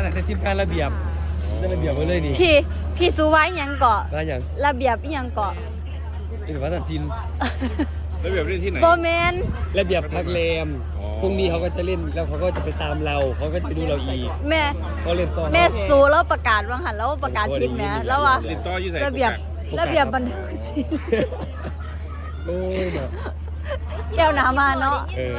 มมาจากทีมงานระเบียบได้ระเบียบมาเลยนี่พี่พี่สูไว้อิหยังเกาะมาอย่างระเบียบอิหยังเกาะเป็นวัฒนศิลป์ระเบียบเล่นที่ไหน โบแมนระเบียบพักแรมอ๋อ พรุ่งนี้เขาก็จะเล่นแล้วเขาก็จะไปตามเราเขาก็จะไปดูเราอีกแม่เขาเล่นต่อแม่สูแล้วประกาศว่างหันแล้วประกาศผิดแหมแล้วว่าติดต่ออยู่ไหนระเบียบระเบียบบันทึกศิลป์โอ้ยเนาะแก้วน้ำมาเนาะเออ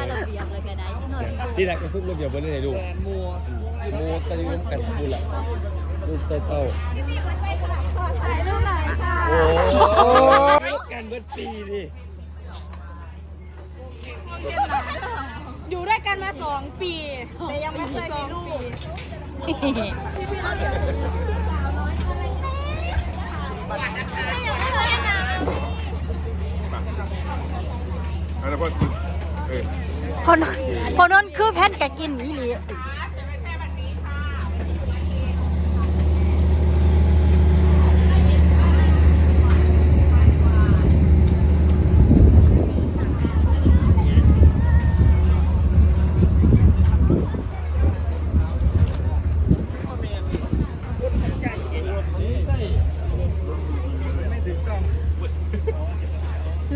ที่รักก็ซุประเบียบมาเลยลูกมัวมัว กันร่วมกันดูแหละลูกเต้าเต้าถ่ายรูปหน่อยค่ะโอ้ยกันเบิดปีดิอยู่ด้วยกันมาสองปีแต่ยังไม่เคยมีลูกแล้วก็คือเออพอนนพอนนคือแพทกะกินอีหลี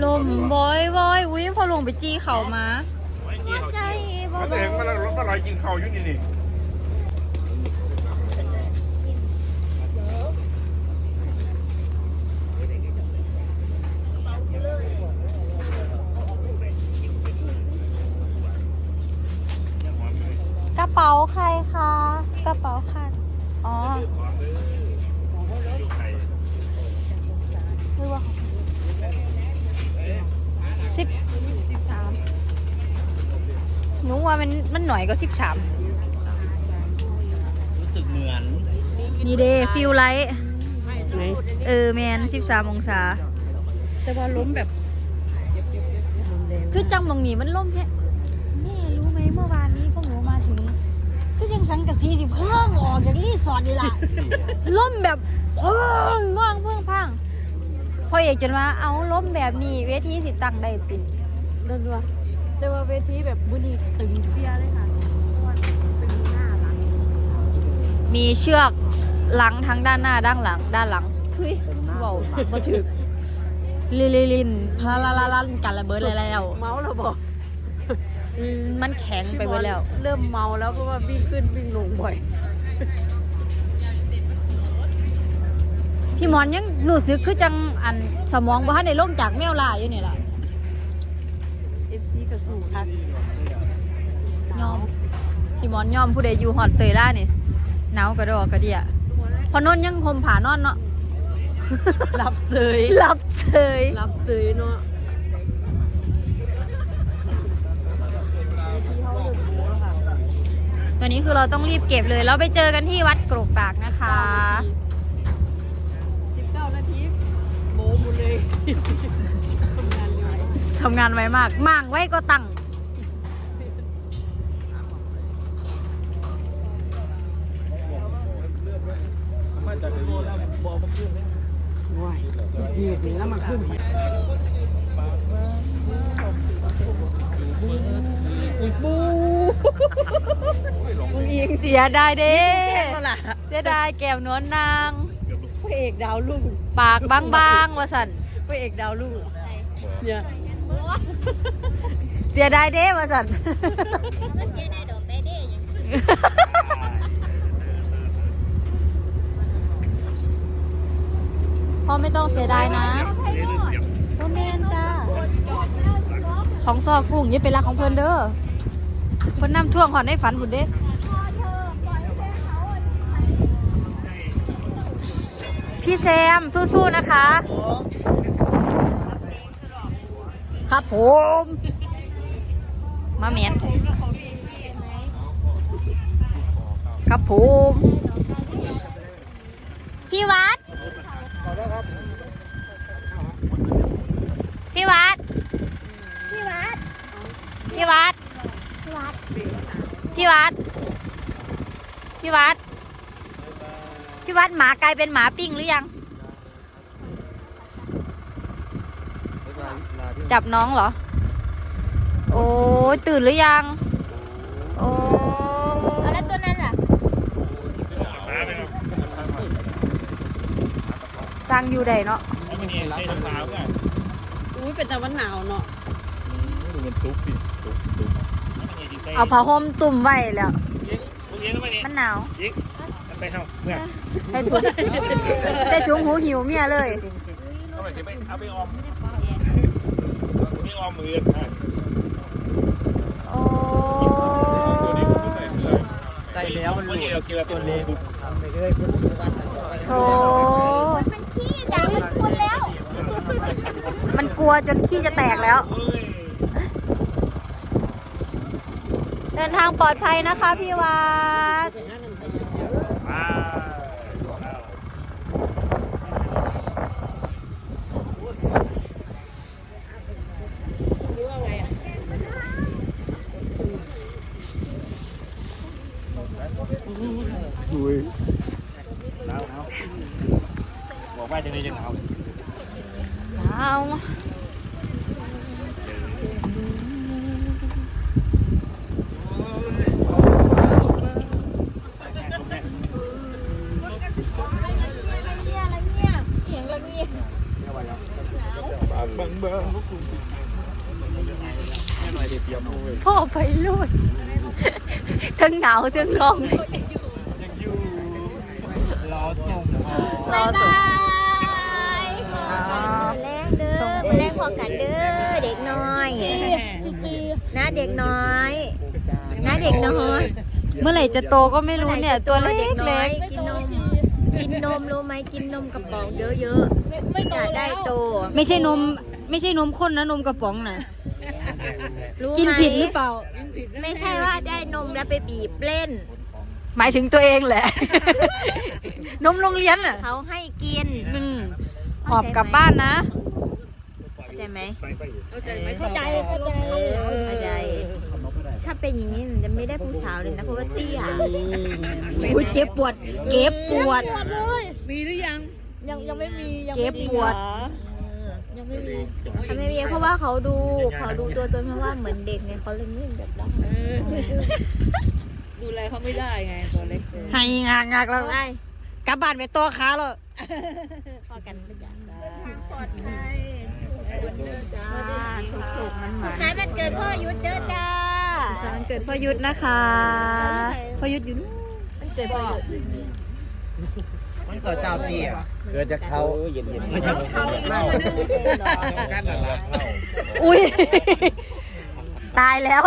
ลมบอยบอยอุ้ย พอลงไปจี้เขามา หัวใจบอมันจะเห็นมันรถมันลอยกินเขาอยู่นี่นี่กระเป๋าใครคะกระเป๋าใครอ๋อไม่ว่าสิบสิบสามหนู ว่ามันมันหน่อยก็สิบสามรู้สึกเหมือนนี่เด้ฟิลไลท์เออแมนสิบสามองศา แต่ว่าล้มแบบ คือจังบางนี้มันล่มแค่แม่รู้ไหมเมื่อวานนี้พวกหนูมาถึง คือยังสังกะสีสิเพิ่งออกจากรีสอร์ทนี่ล่ะล่มแบบเพิ่งม่างเพิ่งพังพอเอกจนว่าเอาล่มแบบนี้เวทีสิตั้งได้ติเดินวะ แต่ว่าเวทีแบบบุรีตึงเปียเลยค่ะตึงหน้าหลังมีเชือกหลังทั้งด้านหน้าด้านหลัง ด้านหลังทุยเว้าบ่ถึกลิลิลินพลาลาลาลันกันระเบิดเลยแล้ว เมาแล้วบอกมันแข็งไปหมดแล้ว เริ่มเมาแล้วเพราะว่าวิ่งขึ้นวิ่งลงบ่อย พี่หมอนยังรู้สึกคือจังอันสมองบ่ทันได้ลงจากแมวลายอยู่นี่ล่ะ FC ก ระสูค่ะยอมพี่มอนยอมผู้ใดอยู่ฮอดเตยล่านี่หนาวกระดอกกระเดียพอนนยังห่มผ้านอนเนาะรับเสยหลับเฉยรับเสยเนาะตอนนี้คือเราต้องรีบเก็บเลย แล้วไปเจอกันที่วัดกรกตากนะคะ19นาทีโม้หมดเลย ทำงานไวมากมั่างไว้ก็ตั้งยี่สิแล้วมันขึ้นมึงยิงเสียดายเด้เสียดายแก้มนวลนางพระเอกดาวลุ่งปากบางๆว่าสันพระเอกดาวลุ่งเนี่ย เสียดายเด้ว่าสันมันเสียดายดอกได้เด้ยังพ่อไม่ต้องเสียดายนะเล่นเสียงพ่อแม่นจ้า ของซอกุ้งอย่เป็นรักของเพิ่นเด้อเพิ่นนำท่วงหอนในฝันพุ่นเด้พี่แซมสู้ๆนะคะ ครับผม มาเมียนครับผม พี่วัด พี่วัด พี่วัด พี่วัด พี่วัด พี่วัด พี่วัดหมากลายเป็นหมาปิ้งหรือยัง จับน้องเหรอ โอ้ยตื่นหรือยัง โอ้แล้วตัวนั้นล่ะ สร้างอยู่ใดเนาะอุ้ยเป็นแต่วันหนาวเนาะเอาผ้าห่มตุ่มไว้แล้ว มันหนาวไปเข้าเมื่อใส่ถุงใส่ถุงหูหิวเมียเลยเอาไปไปเอาไป ออมไม่ออมมือโอ้ตัวนี้ผมใส่เสื้อใส่แล้วมันหลุดเราเกี่ยวตัวนี้โถมันขี้จังมันคุณแล้ว มันกลัวจนขี้จะแตกแล้ว เดินทางปลอดภัยนะคะพี่วัด บอกว่าจะได้ยังหนาวเอาบางเบอร์พ่อไปลุยทั้งหนาวทั้งร้องรอส่งรอส่ง แรงเด้อมาแรง พอกันเด้อเด็กน้อยนะเด็กน้อยนะเด็กน้อย เมื่อไหร่จะโตก็ไม่รู้เนี่ย ตัวเล็เด็กกน้เล็อยกกินนมกินนมรู้ไหมกินนมกระป๋องเยอะๆจะได้โต ไม่ใช่นม ไม่ใช่นมข้นนะนมกระป๋องน่ะรู้ไหมกินผิดหรือเปล่า ไม่ใช่ว่าได้นมแล้วไปบีบเล่น หมายถึงตัวเองแหละ นมโรงเรียนอะเขาให้กินอืมหอบกลับบ้านนะเข้า ใจไหมเข้าใจไหมเข้าใจเข้าใจเข้าใจ ถ้าเป็นอย่างนี้มันจะไม่ได้ผู้สาวเลยนะเพราะว่าเตี้ยอุ้ยเจ็บปวด เก็บปวดมีหรือยัง ยังยังไม่มียังเก็บปวดยังไม่มีทำไม่มีเพราะว่าเขาดูเขาดูตัวตนเพราะว่าเหมือนเด็กเนี่ยเขาเลยไม่แบบนั้นดูแลเขาไม่ได้ไงตัวเล็กให้งากงากแล้วได้กลับบ้านไปตัวขาแล้วพอกันประ จำสุกๆมันสุดท้ายมันเกิดพ่อยุทธเด้อจ้าสวันเกิดพ่อยุทธนะคะพ่อยุทธอยู่นู่นมันเกิดพ่อยุทธมันเกิดเจ้าปีอะเกิดจากเขาเย็นมันจะเข้าเข้ากันนั่นแหละอุ้ย ตายแล้ว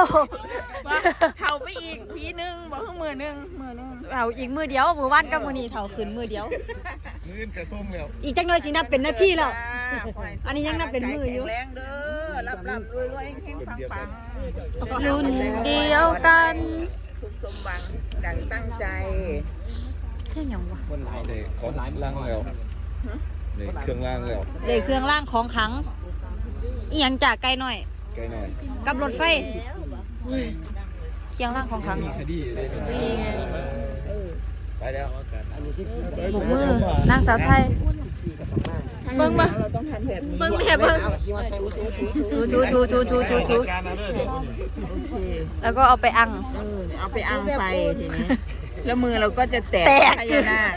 เท่าไปอีกพีนึงบอกข้างมือนึงมือนึงเอาอีกมือเดียวมือว่านกับมือนี้เท่าขึ้นมือเดียว มื้นกระส้มแล้ว อีกจังหน่อยสินับเป็นนาทีแล้ว อันนี้ยังนับเป็นมืออยู่แรงเด้อรับรับรวยรวยแข็งฟังฟังรุ่นเดียวกันสุขสมหวังดังตั้งใจเครื่องหยังวะมันเลยของล่างแล้วนี่เครื่องล่างแล้ว เลยเครื่องล่างของขังอีหยังจากไกลหน่อย ใกล้หน่อย กับรถไฟเคียงล่างของขังคดีเลยไปแล้วบกมือนางสาวไทยเบิ่งมาเราต้องทำแบบนี้เบิ่งแม่เบิ่งถูถูถูถูถูถูถูการนะเด้อแล้วก็เอาไปอังเออเอาไปอังไฟทีนี้แล้วมือเราก็จะแตกแตกพญานาค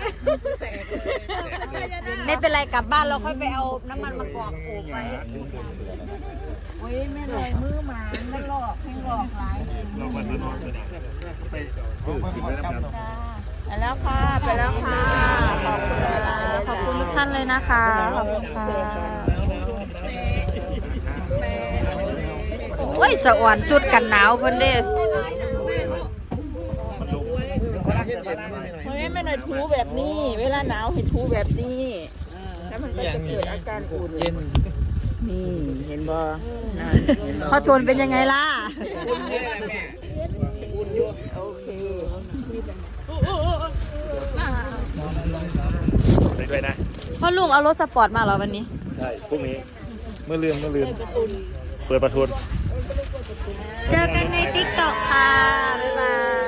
ไม่เป็นไรกลับบ้านเราค่อยไปเอาน้ำมันมากรอกโอบไว้ โอ้ยแม่ลอยมือหมาไม่หลอกให้หลอกหลายเรามาสนองเลยไปดูกินแล้วครับไปแล้วค่ะไปแล้วค่ะขอบคุณเลยล่ะขอบคุณทุกท่านเลยนะคะขอบคุณค่ะโอ้ยจะอ่อนชุดกันหนาวเพิ่นเด้เพราะงั้นไม่หน่อยทูแบบนี้ เวลาหนาวให้ทูแบบนี้แล้วมันก็จะเกิดอาการอุ่น นี่เห็นบ่อ่าเห็นบ่พอทนเป็นยังไงล่ะโอเคไปด้วยนะ พ่อลุงเอารถสปอร์ตมาเหรอวันนี้ ใช่พรุ่งนี้ เมื่อลืมเมื่อลืมเปิดประทุน เจอกันในติ๊กต็อกค่ะ